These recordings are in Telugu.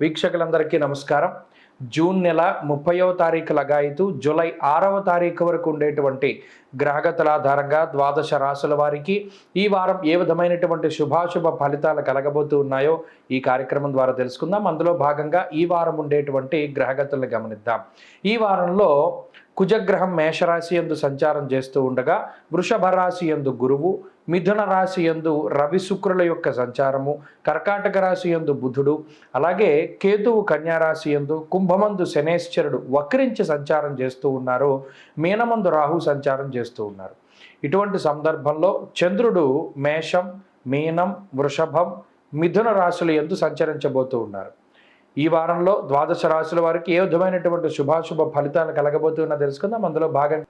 వీక్షకులందరికీ నమస్కారం. జూన్ నెల ముప్పైవ తారీఖు లగాయితూ జూలై ఆరవ తారీఖు వరకు ఉండేటువంటి గ్రహగతుల ఆధారంగా ద్వాదశ రాశుల వారికి ఈ వారం ఏ విధమైనటువంటి శుభాశుభ ఫలితాలు కలగబోతూ ఉన్నాయో ఈ కార్యక్రమం ద్వారా తెలుసుకుందాం. అందులో భాగంగా ఈ వారం ఉండేటువంటి గ్రహగతులను గమనిద్దాం. ఈ వారంలో కుజగ్రహం మేషరాశి ఎందు సంచారం చేస్తూ ఉండగా వృషభ రాశి ఎందు గురువు మిథున రాశి ఎందు రవి శుక్రుల యొక్క సంచారము కర్కాటక రాశి ఎందు బుధుడు అలాగే కేతువు కన్యారాశి ఎందు కుంభమందు శనేశ్వరుడు వక్రించి సంచారం చేస్తూ ఉన్నారు. మీనమందు రాహు సంచారం చేస్తూ ఉన్నారు. ఇటువంటి సందర్భంలో చంద్రుడు మేషం మీనం వృషభం మిథున రాశుల ఎందు సంచరించబోతూ ఉన్నారు. ఈ వారంలో ద్వాదశ రాశుల వారికి ఏ విధమైనటువంటి శుభాశుభ ఫలితాలు కలగబోతున్నా తెలుసుకుందాం. అందులో భాగంగా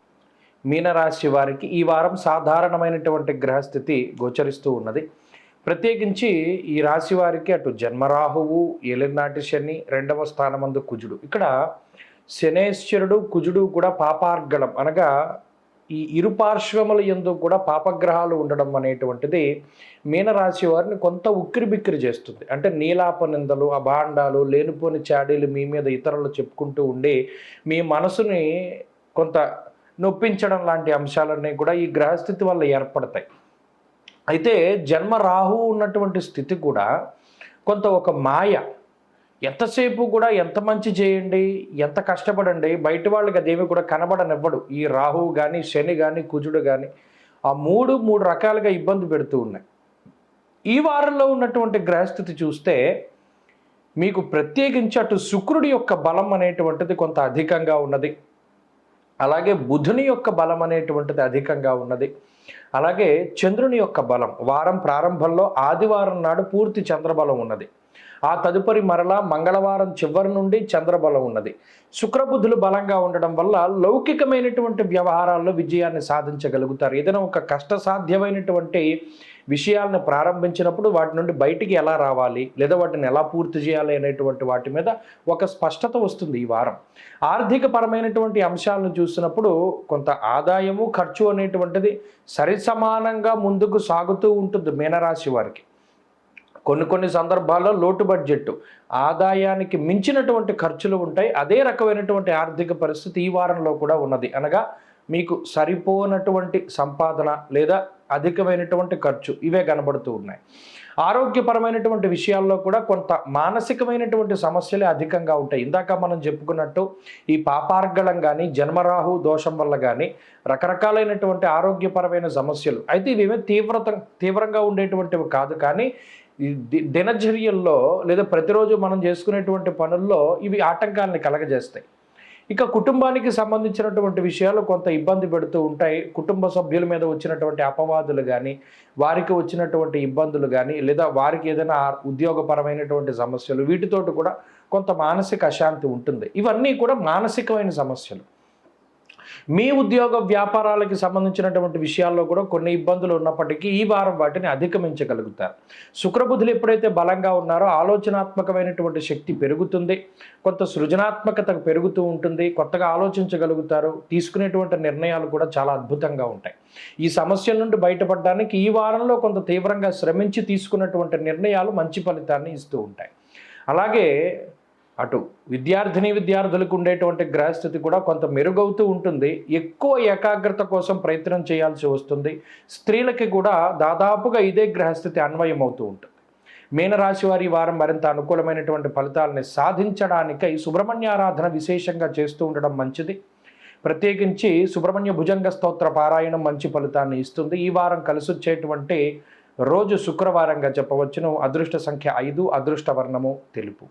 మీనరాశి వారికి ఈ వారం సాధారణమైనటువంటి గ్రహస్థితి గోచరిస్తూ ఉన్నది. ప్రత్యేకించి ఈ రాశి వారికి అటు జన్మరాహువు ఏలినాటి శని రెండవ స్థానమందు కుజుడు. ఇక్కడ శనేశ్వరుడు కుజుడు కూడా పాపార్గళం అనగా ఈ ఇరు పార్శ్వముల ఎందు కూడా పాపగ్రహాలు ఉండడం అనేటువంటిది మీనరాశి వారిని కొంత ఉక్కిరి బిక్కిరి చేస్తుంది. అంటే నీలాప నిందలు అభాండాలు లేనిపోని చాడీలు మీ మీద ఇతరులు చెప్పుకుంటూ ఉండి మీ మనసుని కొంత నొప్పించడం లాంటి అంశాలన్నీ కూడా ఈ గ్రహస్థితి వల్ల ఏర్పడతాయి. అయితే జన్మ రాహు ఉన్నటువంటి స్థితి కూడా కొంత ఒక మాయ. ఎంతసేపు కూడా ఎంత మంచి చేయండి ఎంత కష్టపడండి బయట వాళ్ళకి అదేమి కూడా కనబడనివ్వడు. ఈ రాహువు కానీ శని కానీ కుజుడు కానీ ఆ మూడు మూడు రకాలుగా ఇబ్బంది పెడుతూ ఉన్నాయి. ఈ వారంలో ఉన్నటువంటి గ్రహస్థితి చూస్తే మీకు ప్రత్యేకించి అటు శుక్రుడి యొక్క బలం అనేటువంటిది కొంత అధికంగా ఉన్నది. అలాగే బుధుని యొక్క బలం అనేటువంటిది అధికంగా ఉన్నది. అలాగే చంద్రుని యొక్క బలం వారం ప్రారంభంలో ఆదివారం నాడు పూర్తి చంద్రబలం ఉన్నది. ఆ తదుపరి మరలా మంగళవారం చివరి నుండి చంద్రబలం ఉన్నది. శుక్రబుద్ధులు బలంగా ఉండడం వల్ల లౌకికమైనటువంటి వ్యవహారాల్లో విజయాన్ని సాధించగలుగుతారు. ఏదైనా ఒక కష్టసాధ్యమైనటువంటి విషయాలను ప్రారంభించినప్పుడు వాటి నుండి బయటికి ఎలా రావాలి? లేదా వాటిని ఎలా పూర్తి చేయాలి అనేటువంటి వాటి మీద ఒక స్పష్టత వస్తుంది ఈ వారం. ఆర్థిక పరమైనటువంటి అంశాలను చూసినప్పుడు కొంత ఆదాయము ఖర్చు అనేటువంటిది సరిసమానంగా ముందుకు సాగుతూ ఉంటుంది మీనరాశి వారికి. కొన్ని కొన్ని సందర్భాల్లో లోటు బడ్జెట్ ఆదాయానికి మించినటువంటి ఖర్చులు ఉంటాయి. అదే రకమైనటువంటి ఆర్థిక పరిస్థితి ఈ వారంలో కూడా ఉన్నది. అనగా మీకు సరిపోనటువంటి సంపాదన లేదా అధికమైనటువంటి ఖర్చు ఇవే కనబడుతూ ఉన్నాయి. ఆరోగ్యపరమైనటువంటి విషయాల్లో కూడా కొంత మానసికమైనటువంటి సమస్యలే అధికంగా ఉంటాయి. ఇందాక మనం చెప్పుకున్నట్టు ఈ పాపార్గళం కానీ జన్మరాహు దోషం వల్ల కానీ రకరకాలైనటువంటి ఆరోగ్యపరమైన సమస్యలు. అయితే ఇవేమీ తీవ్రత తీవ్రంగా ఉండేటువంటివి కాదు. కానీ దినచర్యల్లో లేదా ప్రతిరోజు మనం చేసుకునేటువంటి పనుల్లో ఇవి ఆటంకాలని కలగజేస్తాయి. ఇక కుటుంబానికి సంబంధించినటువంటి విషయాలు కొంత ఇబ్బంది పెడుతూ ఉంటాయి. కుటుంబ సభ్యుల మీద వచ్చినటువంటి అపవాదులు కానీ వారికి వచ్చినటువంటి ఇబ్బందులు కానీ లేదా వారికి ఏదైనా ఉద్యోగపరమైనటువంటి సమస్యలు వీటితోటి కూడా కొంత మానసిక అశాంతి ఉంటుంది. ఇవన్నీ కూడా మానసికమైన సమస్యలు. మీ ఉద్యోగ వ్యాపారాలకి సంబంధించినటువంటి విషయాల్లో కూడా కొన్ని ఇబ్బందులు ఉన్నప్పటికీ ఈ వారం వాటిని అధిగమించగలుగుతారు. శుక్రబుధులు ఎప్పుడైతే బలంగా ఉన్నారో ఆలోచనాత్మకమైనటువంటి శక్తి పెరుగుతుంది. కొంత సృజనాత్మకత పెరుగుతూ ఉంటుంది. కొత్తగా ఆలోచించగలుగుతారు. తీసుకునేటువంటి నిర్ణయాలు కూడా చాలా అద్భుతంగా ఉంటాయి. ఈ సమస్యల నుండి బయటపడడానికి ఈ వారంలో కొంత తీవ్రంగా శ్రమించి తీసుకున్నటువంటి నిర్ణయాలు మంచి ఫలితాన్ని ఇస్తూ ఉంటాయి. అలాగే అటు విద్యార్థిని విద్యార్థులకు ఉండేటువంటి గ్రహస్థితి కూడా కొంత మెరుగవుతూ ఉంటుంది. ఎక్కువ ఏకాగ్రత కోసం ప్రయత్నం చేయాల్సి వస్తుంది. స్త్రీలకి కూడా దాదాపుగా ఇదే గ్రహస్థితి అన్వయం అవుతూ ఉంటుంది. మీనరాశి వారి వారం మరింత అనుకూలమైనటువంటి ఫలితాలని సాధించడానికై సుబ్రహ్మణ్య ఆరాధన విశేషంగా చేస్తూ ఉండడం మంచిది. ప్రత్యేకించి సుబ్రహ్మణ్య భుజంగ స్తోత్ర పారాయణం మంచి ఫలితాన్ని ఇస్తుంది. ఈ వారం కలిసి వచ్చేటువంటి రోజు శుక్రవారంగా చెప్పవచ్చును. అదృష్ట సంఖ్య ఐదు అదృష్ట వర్ణము తెలుపు.